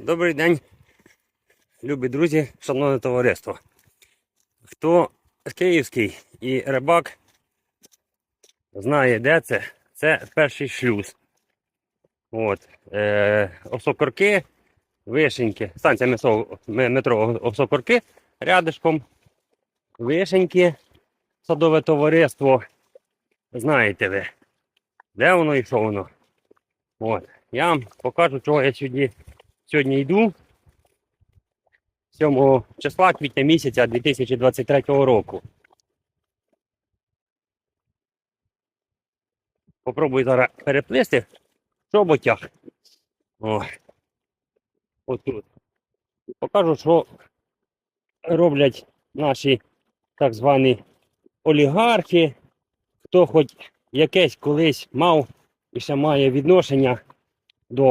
Добрий день, любі друзі, шановне товариство. Хто київський і рибак знає, де це? Це перший шлюз. От, е, осокорки, вишеньки, станція метро, Осокорки рядишком. Вишеньки, садове товариство. Знаєте ви, де воно і що воно. От. Я вам покажу, чого я сьогодні, сьогодні йду. 7 числа квітня місяця 2023 року. Попробую зараз переплисти в чоботях. О, отут. Покажу, що роблять наші так звані олігархи, хто хоч якесь колись мав і ще має відношення до